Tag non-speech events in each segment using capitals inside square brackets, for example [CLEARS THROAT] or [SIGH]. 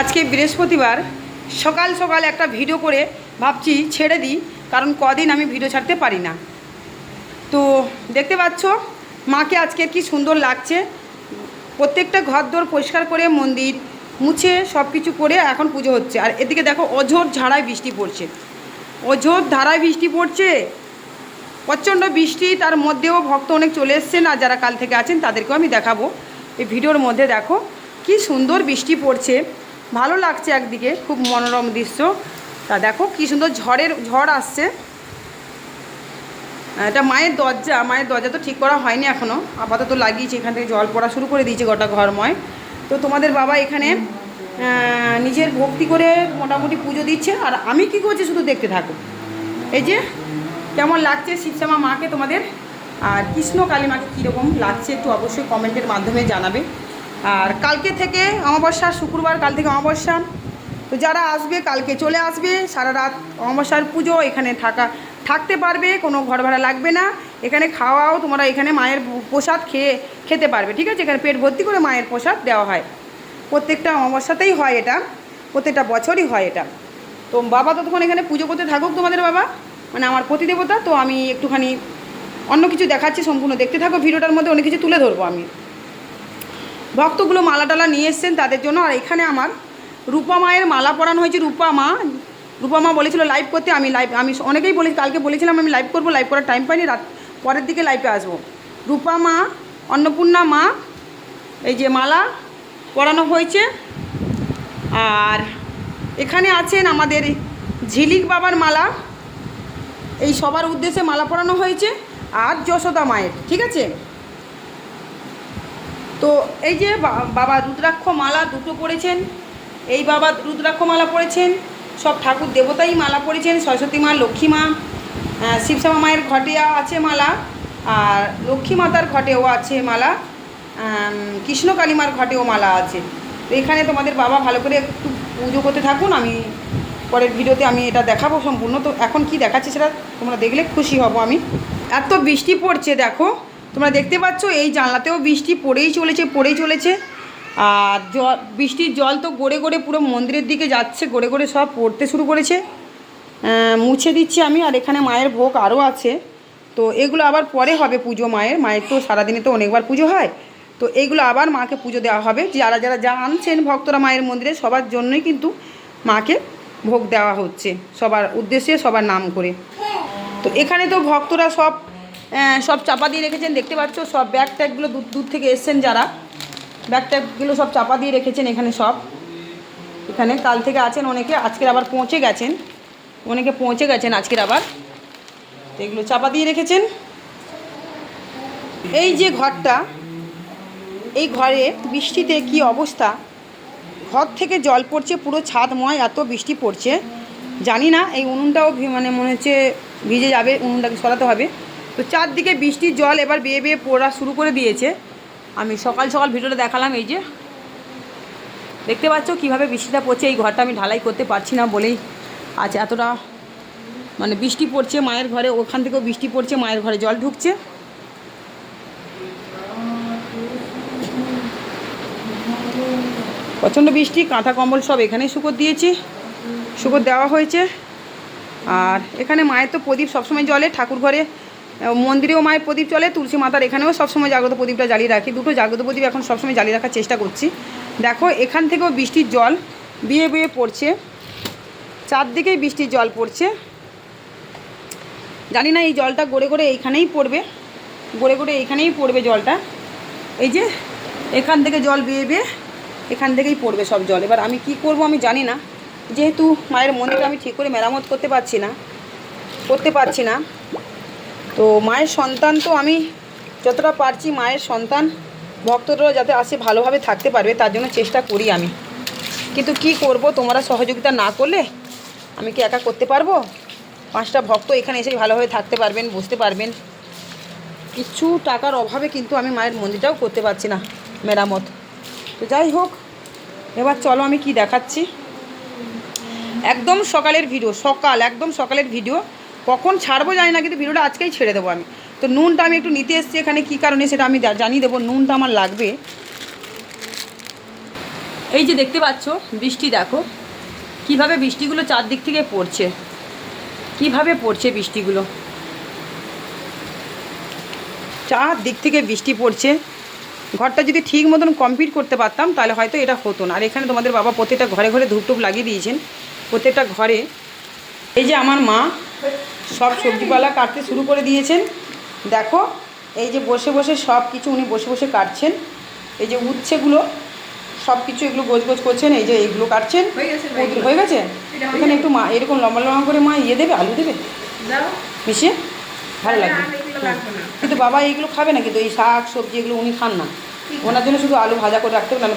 আজকে বৃহস্পতিবার সকাল সকাল একটা ভিডিও করে ভাবছি ছেড়ে দিই, কারণ কদিন আমি ভিডিও ছাড়তে পারি না। তো দেখতে পাচ্ছ, মাকে আজকে কি সুন্দর লাগছে। প্রত্যেকটা ঘর দোর পরিষ্কার করে, মন্দির মুছে সব কিছু করে এখন পুজো হচ্ছে। আর এদিকে দেখো, অঝোর ঝাড়ায় বৃষ্টি পড়ছে। অঝোর ধারায় বৃষ্টি পড়ছে। প্রচণ্ড বৃষ্টি, তার মধ্যেও ভক্ত অনেক চলে এসছেন আর যারা কাল থেকে আছেন তাদেরকেও আমি দেখাবো। এই ভিডিওর মধ্যে দেখো, কি সুন্দর বৃষ্টি পড়ছে। ভালো লাগছে একদিকে, খুব মনোরম দৃশ্য। তা দেখো কি সুন্দর ঝড়ের, ঝড় আসছে। এটা মায়ের দরজা মায়ের দরজা তো ঠিক করা হয়নি এখনও আপাতত লাগিয়েছে, এখান থেকে জল পড়া শুরু করে দিয়েছে গোটা ঘরময়। তো তোমাদের বাবা এখানে নিজের ভক্তি করে মোটামুটি পুজো দিচ্ছে, আর আমি কি করছি শুধু দেখতে থাকো। এই যে, কেমন লাগছে শিবশ্যামা মাকে তোমাদের? আর কৃষ্ণ কালী মাকে কীরকম লাগছে একটু অবশ্যই কমেন্টের মাধ্যমে জানাবে। আর কালকে থেকে অমাবস্যা, শুক্রবার কাল থেকে অমাবস্যা। তো যারা আসবে, কালকে চলে আসবে, সারা রাত অমাবস্যার পুজো, এখানে থাকা, থাকতে পারবে, কোনো ঘর ভাড়া লাগবে না। এখানে খাওয়াও তোমরা এখানে মায়ের প্রসাদ খেয়ে, খেতে পারবে, ঠিক আছে? এখানে পেট ভর্তি করে মায়ের প্রসাদ দেওয়া হয়। প্রত্যেকটা অমাবস্যাতেই হয় এটা, প্রত্যেকটা বছরই হয় এটা। তো বাবা তো ততক্ষণ এখানে পুজো করতে থাকুক তোমাদের বাবা মানে আমার প্রতিদেবতা, তো আমি একটুখানি অন্য কিছু দেখাচ্ছি, সম্পূর্ণ দেখতে থাকো, ভিডিওটার মধ্যে অনেক কিছু তুলে ধরবো আমি। ভক্তগুলো মালা টালা নিয়ে এসছেন তাদের জন্য। আর এখানে আমার রূপা মায়ের মালা পরানো হয়েছে, রূপা মা। রূপা মা বলেছিল লাইভ করতে, আমি লাইভ আমি অনেকেই বলে, কালকে বলেছিলাম আমি লাইভ করব লাইভ করার টাইম পাইনি, রাত পরের দিকে লাইভে আসব। রূপা মা, অন্নপূর্ণা মা, এই যে মালা পরানো হয়েছে। আর এখানে আছেন আমাদের ঝিলিক বাবার মালা। এই সবার উদ্দেশ্যে মালা পরানো হয়েছে। আর যশোদা মায়ের, ঠিক আছে? তো এই যে বাবা রুদ্রাক্ষ মালা দুটো পড়েছেন, এই বাবা রুদ্রাক্ষ মালা পড়েছেন, সব ঠাকুর দেবতাই মালা পড়েছেন, সরস্বতী মা, লক্ষ্মী মা শিবশ্যামা মায়ের ঘটে আছে মালা, আর লক্ষ্মী মাতার ঘটেও আছে মালা কৃষ্ণ কালীমার ঘটেও মালা আছে। তো এখানে তোমাদের বাবা ভালো করে একটু পুজো করতে থাকুন, আমি পরের ভিডিওতে আমি এটা দেখাবো সম্পূর্ণ। তো এখন কি দেখাচ্ছে সেটা তোমরা দেখলে খুশি হব আমি। এত বৃষ্টি পড়ছে, দেখো। তোমরা দেখতে পাচ্ছ, এই জানলাতেও বৃষ্টি পড়েই চলেছে পড়েই চলেছে। আর জল, বৃষ্টির জল তো গড়ে গড়ে পুরো মন্দিরের দিকে যাচ্ছে, গড়ে গড়ে সব পড়তে শুরু করেছে। মুছে দিচ্ছি আমি, আর এখানে মায়ের ভোগ আরও আছে। তো এগুলো আবার পরে হবে পুজো মায়ের মায়ের তো সারাদিনে তো অনেকবার পুজো হয়। তো এইগুলো আবার মাকে পুজো দেওয়া হবে। যারা যারা যা আনছেন ভক্তরা মায়ের মন্দিরে, সবার জন্যই কিন্তু মাকে ভোগ দেওয়া হচ্ছে, সবার উদ্দেশ্যে সবার নাম করে। তো এখানে তো ভক্তরা সব সব চাপা দিয়ে রেখেছেন, দেখতে পাচ্ছ, সব ব্যাগ ট্যাগগুলো দূর দূর থেকে এসছেন যারা। ব্যাগ ট্যাগগুলো সব চাপা দিয়ে রেখেছেন এখানে সব। এখানে কাল থেকে আছেন অনেকে, আজকের আবার পৌঁছে গেছেন। অনেকে পৌঁছে গেছেন আজকের আবার। এগুলো চাপা দিয়ে রেখেছেন। এই যে ঘরটা, এই ঘরে বৃষ্টিতে কি অবস্থা? ঘর থেকে জল পড়ছে, পুরো ছাদময় এত বৃষ্টি পড়ছে। জানি না, এই উনুনটাও মানে মনে হচ্ছে ভিজে যাবে, উনুনটাকে সরাতে হবে। তো চারদিকে বৃষ্টির জল এবার বেয়ে বেয়ে পড়া শুরু করে দিয়েছে। আমি সকাল সকাল ভিডিওটা দেখালাম এই যে। দেখতে পাচ্ছ কীভাবে বৃষ্টিটা পড়ছে, এই ঘরটা আমি ঢালাই করতে পারছি না বলেই আজ এতটা মানে বৃষ্টি পড়ছে মায়ের ঘরে, ওখান থেকেও বৃষ্টি পড়ছে মায়ের ঘরে, জল ঢুকছে। প্রচণ্ড বৃষ্টি, কাঁথা, কম্বল সব এখানেই শুকর দিয়েছি, শুকর দেওয়া হয়েছে। আর এখানে মায়ের তো প্রদীপ সবসময় জলে, ঠাকুর ঘরে মন্দিরেও মায়ের প্রদীপ চলে, তুলসী মাতার এখানেও সবসময় জাগ্রত প্রদীপটা জ্বালিয়ে রাখি। দুটো জাগ্রত প্রদীপ এখন সবসময় জ্বালিয়ে রাখার চেষ্টা করছি। দেখো, এখান থেকেও বৃষ্টির জল বিয়ে বিয়ে পড়ছে। চারদিকেই বৃষ্টির জল পড়ছে। জানি না এই জলটা গড়ে গড়ে এইখানেই পড়বে। গড়ে গড়ে এইখানেই পড়বে জলটা। এই যে, এখান থেকে জল বেয়ে বেয়ে এখান থেকেই পড়বে সব জল। এবার আমি কি করব আমি জানি না। যেহেতু মায়ের মন্দিরটা আমি ঠিক করে মেরামত করতে পারছি না, করতে পারছি না। তো মায়ের সন্তান তো আমি যতটা পারছি মায়ের সন্তান ভক্তরা যাতে আসে ভালোভাবে থাকতে পারবে, তার জন্য চেষ্টা করি আমি। কিন্তু কি করব? তোমরা সহযোগিতা না করলে আমি কি একা করতে পারব? পাঁচটা ভক্ত এখানে এসে ভালোভাবে থাকতে পারবেন বুঝতে পারবেন। কিছু টাকার অভাবে কিন্তু আমি মায়ের মন্দিরটাও করতে পারছি না মেরামত। তো যাই হোক, এবার চলো আমি কি দেখাচ্ছি। একদম সকালের ভিডিও সকাল, একদম সকালের ভিডিও কখন ছাড়বো জানি না, কিন্তু ভিডিওটা আজকেই ছেড়ে দেবো আমি। তো নুনটা আমি একটু নিতে এসেছি এখানে, কী কারণে সেটা আমি জানিয়ে দেবো, নুনটা আমার লাগবে। এই যে দেখতে পাচ্ছ, বৃষ্টি দেখো, কীভাবে বৃষ্টিগুলো চারদিক থেকে পড়ছে, কীভাবে পড়ছে বৃষ্টিগুলো। চার দিক থেকে বৃষ্টি পড়ছে। ঘরটা যদি ঠিক মতন কমপ্লিট করতে পারতাম, তাহলে হয়তো এটা হতো না। আর এখানে তোমাদের বাবা প্রত্যেকটা ঘরে ঘরে ধূপ টুপ লাগিয়ে দিয়েছেন, প্রত্যেকটা ঘরে। এই যে আমার মা সব সবজিপালা কাটতে শুরু করে দিয়েছেন। দেখো এই যে বসে বসে সব কিছু উনি বসে বসে কাটছেন। এই যে উচ্ছেগুলো সব কিছু এগুলো গোছ গোছ করছেন এই যে এইগুলো কাটছেন। হয়ে গেছে, এখানে একটু মা এরকম লম্বা লম্বা করে মা ইয়ে দেবে আলু দেবে? মিশিয়ে? ভালো লাগবে। কিন্তু বাবা এইগুলো খাবে না কিন্তু এই শাক সবজি এগুলো উনি খান না। ওনার জন্য শুধু আলু ভাজা করে রাখতে হবে নাহলে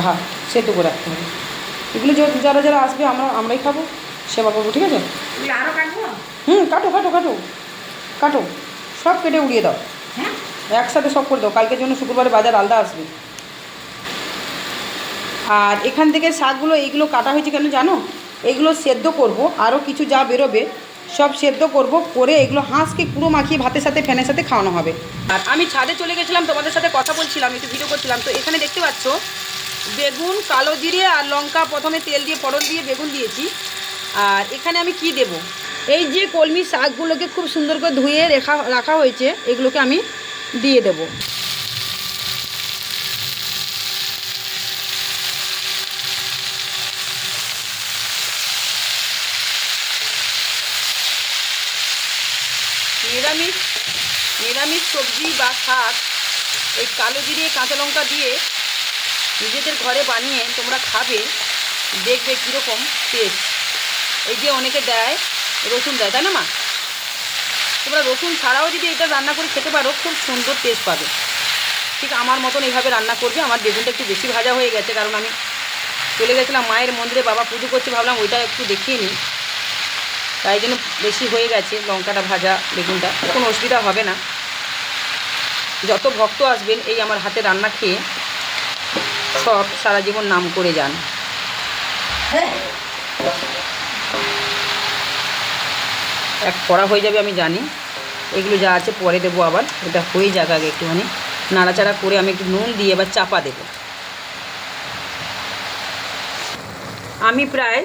ভা সেদ্ধ করে রাখতে হবে। এগুলো যারা যারা আসবে আমরা আমরাই খাব। সেবা করব ঠিক আছে? হুম কাটো কাটো কাটো। কাটো। সব কেটে উড়িয়ে দাও। হ্যাঁ? একসাথে সব করে দাও। কালকের জন্য শুক্রবারে বাজার আলাদা আসবে। আর এখান থেকে শাকগুলো এইগুলো কাটা হয়েছে কেন জানো? এগুলো সেদ্ধ করব আরও কিছু যা বেরোবে সব সেদ্ধ করব করে এগুলো হাঁসকে পুরো মাখিয়ে ভাতের সাথে ফ্যানের সাথে খাওয়ানো হবে। আর আমি ছাদে চলে গেছিলাম তোমাদের সাথে কথা বলছিলাম একটু ভিডিও করছিলাম। তো এখানে দেখতে পাচ্ছ বেগুন কালো জিরে আর লঙ্কা প্রথমে তেল দিয়ে ফোড়ন দিয়ে বেগুন দিয়েছি। আর এখানে আমি কি দেব? এই যে কলমি শাকগুলোকে খুব সুন্দর করে ধুয়ে রেখা, রাখা হয়েছে, এগুলোকে আমি দিয়ে দেব। নিরামিষ নিরামিষ সবজি বা শাক, এই কালো জিরে, কাঁচা লঙ্কা দিয়ে নিজেদের ঘরে বানিয়ে তোমরা খাবে, দেখবে কীরকম টেস্ট এই যে অনেকে দেয়, রসুন দেয়, তাই না মা? তোমরা রসুন ছাড়াও যদি এটা রান্না করে খেতে পারো, খুব সুন্দর টেস্ট পাবে। ঠিক আমার মতন এইভাবে রান্না করবে, আমার বেগুনটা একটু বেশি ভাজা হয়ে গেছে, কারণ আমি চলে গেছিলাম মায়ের মন্দিরে, বাবা পুজো করছে, ভাবলাম ওইটা একটু দেখিয়ে নিই। তাই জন্য বেশি হয়ে গেছে, লঙ্কাটা ভাজা, বেগুনটা, কোনো অসুবিধা হবে না। যত ভক্ত আসবেন, এই আমার হাতে রান্না খেয়ে সব সারা জীবন নাম করে যান। এক করা হয়ে যাবে, আমি জানি। এগুলো যা আছে পরে দেবো আবার, এটা হয়ে যাক আগে একটুখানি। নাড়াচাড়া করে আমি একটু নুন দিয়ে এবার চাপা দেবো। আমি প্রায়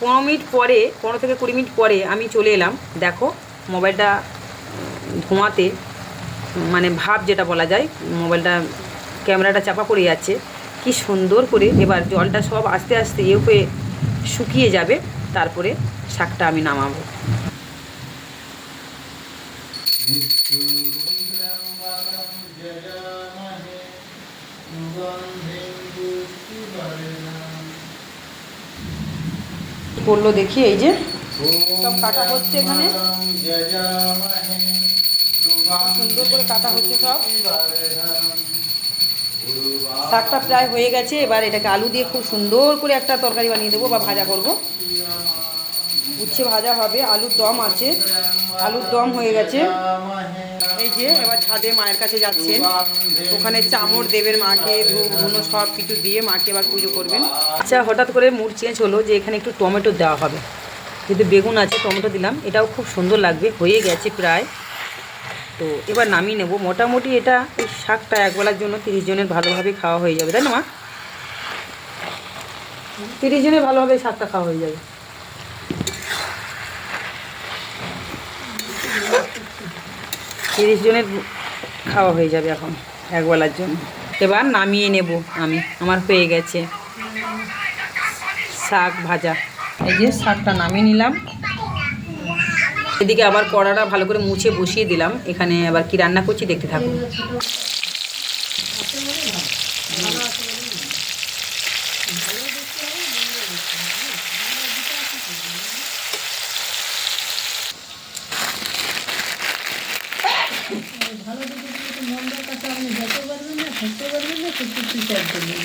পনেরো মিনিট পরে, পনেরো থেকে কুড়ি মিনিট পরে আমি চলে এলাম। দেখো, মোবাইলটা ধোঁয়াতে মানে ভাব যেটা বলা যায়, মোবাইলটা, ক্যামেরাটা চাপা পড়ে যাচ্ছে। কি সুন্দর করে এবার জলটা সব আস্তে আস্তে ইয়ে হয়ে শুকিয়ে যাবে, তারপরে শাকটা আমি নামাবো। করল দেখি এই যে। সব কাটা হচ্ছে এখানে। সুন্দর করে কাটা হচ্ছে সব। শাকটা প্রায় হয়ে গেছে এবার এটাকে আলু দিয়ে খুব সুন্দর করে একটা তরকারি বানিয়ে দেবো বা ভাজা করব। উচ্ছে ভাজা হবে আলুর দম আছে। আলুর দম হয়ে গেছে। এই যে এবার ছাদে মায়ের কাছে যাচ্ছেন। ওখানে চামড় দেবেন মাকে, ধূপ সব কিছু দিয়ে মাকে এবার পুজো করবেন। আচ্ছা হঠাৎ করে মুড চেঞ্জ হলো যে এখানে একটু টমেটো দেওয়া হবে। যেহেতু বেগুন আছে, টমেটো দিলাম। এটাও খুব সুন্দর লাগবে, হয়ে গেছে প্রায়। তো এবার নামিয়ে নেব। মোটামুটি এটা এই শাকটা একবেলার জন্য তিরিশ জনের ভালোভাবে খাওয়া হয়ে যাবে, তাই না মা? তিরিশ জনের ভালোভাবে শাকটা খাওয়া হয়ে যাবে। তিরিশ জনের খাওয়া হয়ে যাবে এখন, একবেলার জন্য। এবার নামিয়ে নেব আমি, আমার হয়ে গেছে। শাক ভাজা। এই যে শাকটা নামিয়ে নিলাম। এদিকে আবার কড়াটা ভালো করে মুছে বসিয়ে দিলাম। এখানে আবার কি রান্না করছি দেখতে থাকুন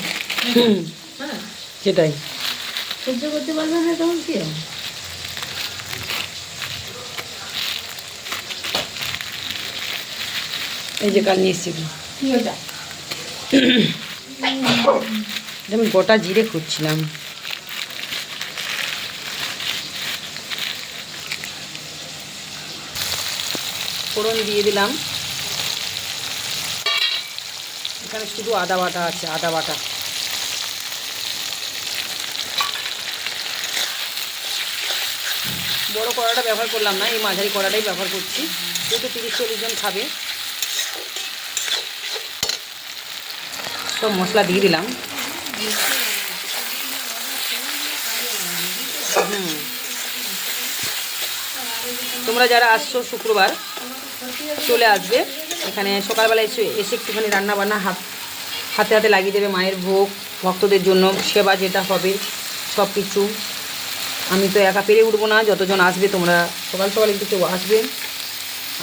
হ্যাঁ সেটাই। সহ্য করতে পারবে না তখন কি হবে? এই যে কাল নিয়ে এসছি। আমি গোটা জিরে খুঁজছিলাম। ফোড়ন দিয়ে দিলাম। এখানে শুধু আদা বাটা আছে আদা বাটা। বড় কড়াটা ব্যবহার করলাম না, এই মাঝারি কড়াটাই ব্যবহার করছি। যেহেতু তিরিশ চল্লিশ জন খাবে। সব মশলা দিয়ে দিলাম। তোমরা যারা আসছো শুক্রবার, চলে আসবে। এখানে সকালবেলা এসে এসে একটুখানি রান্না বান্না হাত, হাতে হাতে লাগিয়ে দেবে মায়ের ভোগ, ভক্তদের জন্য সেবা যেটা হবে সব কিছু আমি তো একা পেরে উঠবো না, যতজন আসবে তোমরা সকাল সকাল একটু কেউ আসবে।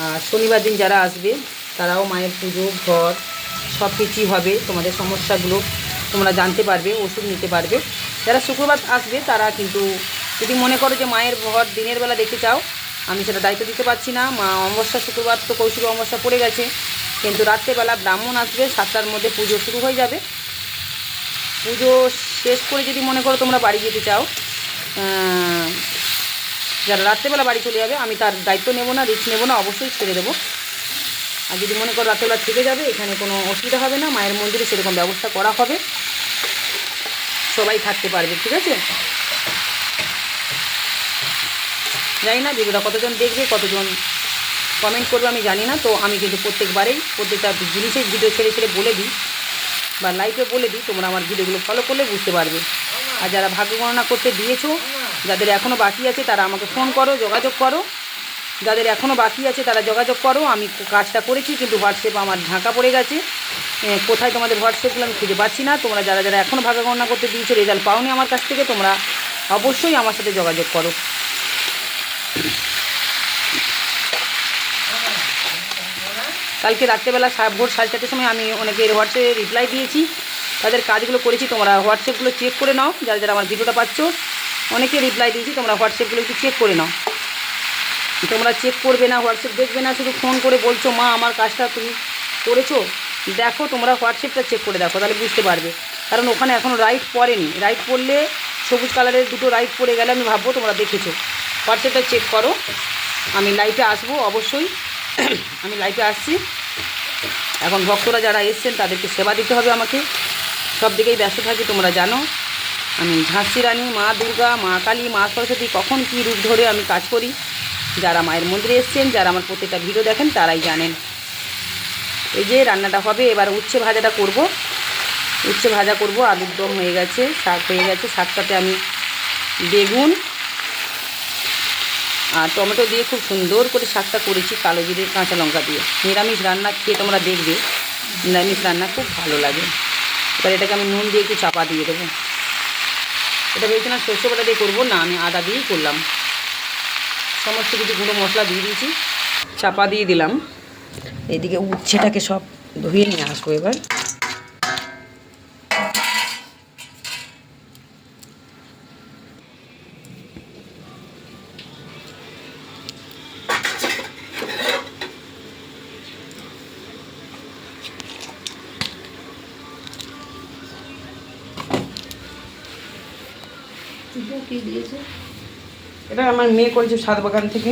আর শনিবার দিন যারা আসবে, তারাও মায়ের পুজো, ঘর, সব কিছুই হবে। তোমাদের সমস্যাগুলো তোমরা জানতে পারবে, ওষুধ নিতে পারবে। যারা শুক্রবার আসবে, তারা কিন্তু যদি মনে করো যে মায়ের ঘর দিনের বেলা দেখতে চাও, আমি সেটা দায়িত্ব দিতে পারছি না। মা অমাবস্যা শুক্রবার তো কৌশিক অমাবস্যা পড়ে গেছে। কিন্তু রাত্রেবেলা ব্রাহ্মণ আসবে, সাতটার মধ্যে পুজো শুরু হয়ে যাবে। পুজো শেষ করে যদি মনে করো তোমরা বাড়ি যেতে চাও যারা রাত্রেবেলা বাড়ি চলে যাবে, আমি তার দায়িত্ব নেব না রিস্ক নেব না, অবশ্যই ছেড়ে দেবো। আর যদি মনে করো রাত্রেবেলা থেকে যাবে, এখানে কোনো অসুবিধা হবে না, মায়ের মন্দিরে সেরকম ব্যবস্থা করা হবে। সবাই থাকতে পারবে, ঠিক আছে? জানি না ভিডিওটা কতজন দেখবে, কতজন কমেন্ট করবে, আমি জানি না। তো আমি কিন্তু প্রত্যেকবারেই প্রত্যেকটা জিনিসের ভিডিও ছেড়ে ছেড়ে বলে দিই, বা লাইভে বলে দিই, তোমরা আমার ভিডিওগুলো ফলো করলে বুঝতে পারবে। আর যারা ভাগ্য গণনা করতে দিয়েছ, যাদের এখনও বাকি আছে, তারা আমাকে ফোন করো, যোগাযোগ করো। যাদের এখনও বাকি আছে, তারা যোগাযোগ করো। আমি কাজটা করেছি, কিন্তু হোয়াটসঅ্যাপ আমার ঢাকা পড়ে গেছে। কোথায় তোমাদের হোয়াটসঅ্যাপগুলো আমি খুঁজে পাচ্ছি না। তোমরা যারা যারা এখনও ভাগ্য গণনা করতে দিয়েছ রেজাল্ট পাওনি আমার কাছ থেকে, তোমরা অবশ্যই আমার সাথে যোগাযোগ করো। কালকে রাত্রেবেলা ভোর সাড়ে চারটের সময় আমি অনেকের হোয়াটসঅ্যাপে রিপ্লাই দিয়েছি। তাদের কাজগুলো করেছি, তোমরা হোয়াটসঅ্যাপগুলো চেক করে নাও, যারা যারা আমার ভিডিওটা পাচ্ছ। অনেকে রিপ্লাই দিয়েছি, তোমরা হোয়াটসঅ্যাপগুলো একটু চেক করে নাও। তোমরা চেক করবে না, হোয়াটসঅ্যাপ দেখবে না, শুধু ফোন করে বলছো, মা, আমার কাজটা তুমি করেছ? দেখো, তোমরা হোয়াটসঅ্যাপটা চেক করে দেখো, তাহলে বুঝতে পারবে। কারণ ওখানে এখনও রাইট পড়েনি। রাইট পড়লে সবুজ কালারের দুটো রাইট পড়ে গেলে আমি ভাববো তোমরা দেখেছ। হোয়াটসঅ্যাপটা চেক করো। আমি লাইভে আসব, অবশ্যই। [CLEARS THROAT] আমি লাইভে আসছি। এখন ভক্তরা যারা এসছেন, তাদেরকে সেবা দিতে হবে আমাকে। সব দিকেই ব্যস্ত থাকি, তোমরা জানো। আমি ঝাঁসি রানী, মা দুর্গা, মা কালী, মা সরস্বতী, কখন কী রূপ ধরে আমি কাজ করি। যারা মায়ের মন্দিরে এসছেন, যারা আমার প্রত্যেকটা ভিডিও দেখেন, তারাই জানেন। এই যে রান্নাটা হবে, এবার উচ্ছে ভাজাটা করব। উচ্ছে ভাজা করব, আলুর দম হয়ে গেছে, শাক হয়ে গেছে, শাকটাতে আমি বেগুন আর টমেটো দিয়ে খুব সুন্দর করে শাকটা করেছি, কালো জিরে, কাঁচা লঙ্কা দিয়ে। নিরামিষ রান্না খেয়ে তোমরা দেখবে, নিরামিষ রান্না খুব ভালো লাগে। এবার এটাকে আমি নুন দিয়ে একটু চাপা দিয়ে দেবো। এটা ভেবেছিলাম সর্ষে বাটা দিয়ে করব, না আমি আদা দিয়েই করলাম। সমস্ত কিছু গুঁড়ো মশলা দিয়ে দিয়েছি, চাপা দিয়ে দিলাম। এদিকে উচ্ছেটাকে সব ধুয়ে নিয়ে আসব এবার। এটা কি দিয়েছে? এটা আমার মেয়ে করেছে সাত বাগান থেকে।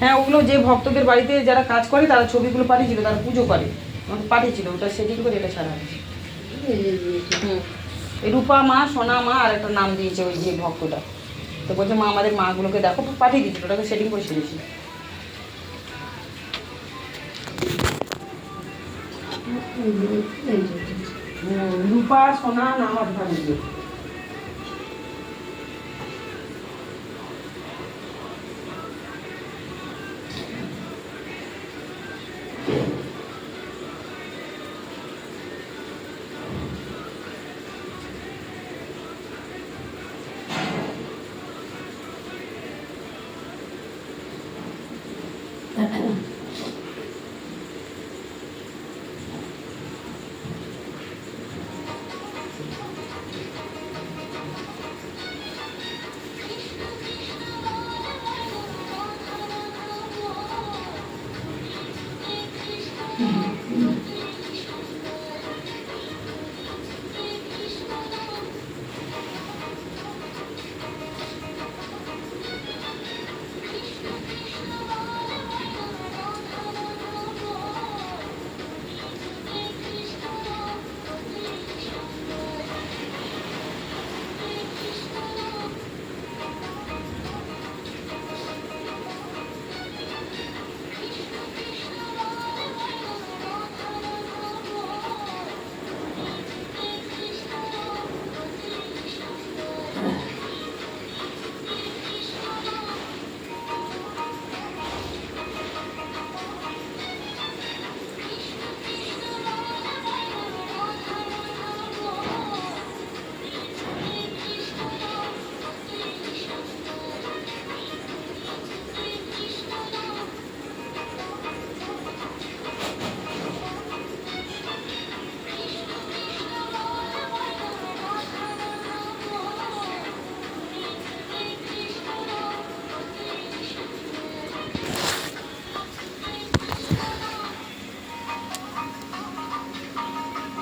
হ্যাঁ ওগুলো যে ভক্তদের বাড়িতে যারা কাজ করে তারা ছবিগুলো পাঠিয়েছিল তারা পুজো করে। আমাকে পাঠিয়েছিল ওটা সেটিং করে এটা সারা হয়েছে। এই হুম রূপা মা সোনা মা আর একটা নাম দিয়েছে ওই যে ভক্তটা। তো বলছে মা আমাদের মাগুলোকে দেখো পাঠিয়ে দিচ্ছিল ওটাকে সেটিং করে সেরেছি রূপা সোনা নাম আর ভাবিয়ে